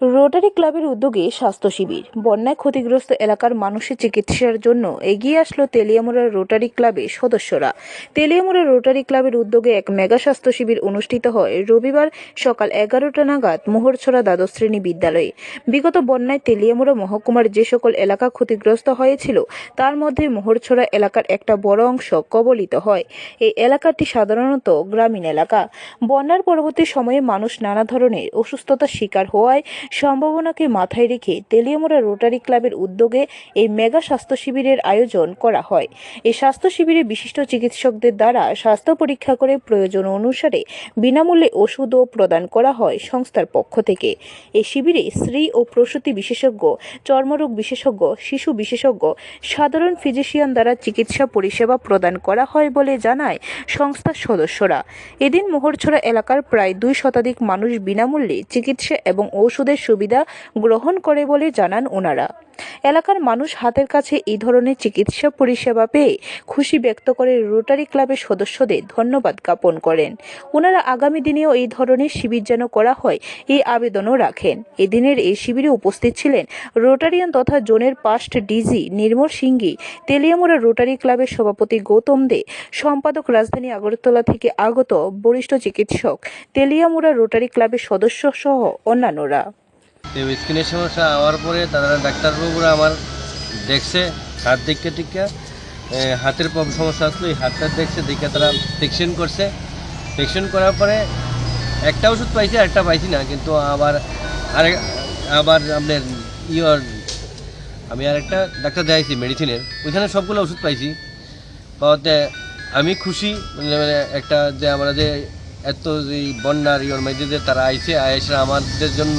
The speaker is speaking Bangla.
রোটারি ক্লাবের উদ্যোগে স্বাস্থ্য শিবির। বন্যায় ক্ষতিগ্রস্ত এলাকার মানুষের চিকিৎসার জন্য এগিয়ে আসলো তেলিয়ামুড়া রোটারি ক্লাবের সদস্যরা। তেলিয়ামুড়া রোটারি ক্লাবের উদ্যোগে এক মেগা স্বাস্থ্য শিবির অনুষ্ঠিত হয় রবিবার সকাল এগারোটা নাগাদ মোহরছড়া দ্বাদশ শ্রেণি বিদ্যালয়ে। বিগত বন্যায় তেলিয়ামুড়া মহকুমার যে সকল এলাকা ক্ষতিগ্রস্ত হয়েছিল, তার মধ্যে মোহরছড়া এলাকার একটা বড় অংশ কবলিত হয়। এই এলাকাটি সাধারণত গ্রামীণ এলাকা। বন্যার পরবর্তী সময়ে মানুষ নানা ধরনের অসুস্থতার শিকার হওয়ায় সম্ভাবনাকে মাথায় রেখে তেলিয়ামুড়া রোটারি ক্লাবের উদ্যোগে এই মেগা স্বাস্থ্য শিবিরের আয়োজন করা হয়। এই স্বাস্থ্য শিবিরে বিশিষ্ট চিকিৎসকদের দ্বারা স্বাস্থ্য পরীক্ষা করে প্রয়োজন অনুসারে বিনামূল্যে ওষুধও প্রদান করা হয় সংস্থার পক্ষ থেকে। এই শিবিরে স্ত্রী ও প্রসূতি বিশেষজ্ঞ, চর্মরোগ বিশেষজ্ঞ, শিশু বিশেষজ্ঞ, সাধারণ ফিজিশিয়ান দ্বারা চিকিৎসা পরিষেবা প্রদান করা হয় বলে জানায় সংস্থার সদস্যরা। এদিন মোহরছড়া এলাকার প্রায় দুই শতাধিক মানুষ বিনামূল্যে চিকিৎসা এবং ঔষধের সুবিধা গ্রহণ করে বলে জানান ওনারা। এলাকার মানুষ হাতের কাছে এই ধরনের চিকিৎসা পরিষেবা পেয়ে খুশি ব্যক্ত করে রোটারি ক্লাবের সদস্যদের ধন্যবাদ জ্ঞাপন করেন। ওনারা আগামী দিনেও এই ধরনের শিবির যেন করা হয়, এই আবেদনও রাখেন। এদিনের এই শিবিরে উপস্থিত ছিলেন রোটারিয়ান তথা জোনের past DG Nirmal Singhi, Teliamura Rotary ক্লাবের সভাপতি গৌতম দে, সম্পাদক রাজধানী আগরতলা থেকে আগত বরিষ্ঠ চিকিৎসক, তেলিয়ামুড়া রোটারি ক্লাবের সদস্য সহ অন্যান্যরা। তো স্কিনের সমস্যা হওয়ার পরে তারা ডাক্তারবাবুরা আমার দেখছে, হাত দিকে টিকা হাতের সমস্যা আসলো, এই হাতটা দেখছে, দেখে তারা ফিকশন করছে। ফিকশন করার পরে একটা ওষুধ পাইছি একটা পাইছি না, কিন্তু আবার আরেক আবার আপনার ইয়র আমি আর একটা ডাক্তার দেখাইছি মেডিসিনের ওইখানে সবগুলো ওষুধ পাইছি। পাওয়াতে আমি খুশি মানে মানে একটা যে আমরা যে এত যে বন্যার ইয়র যে তারা আইছে আইসে আমাদের জন্য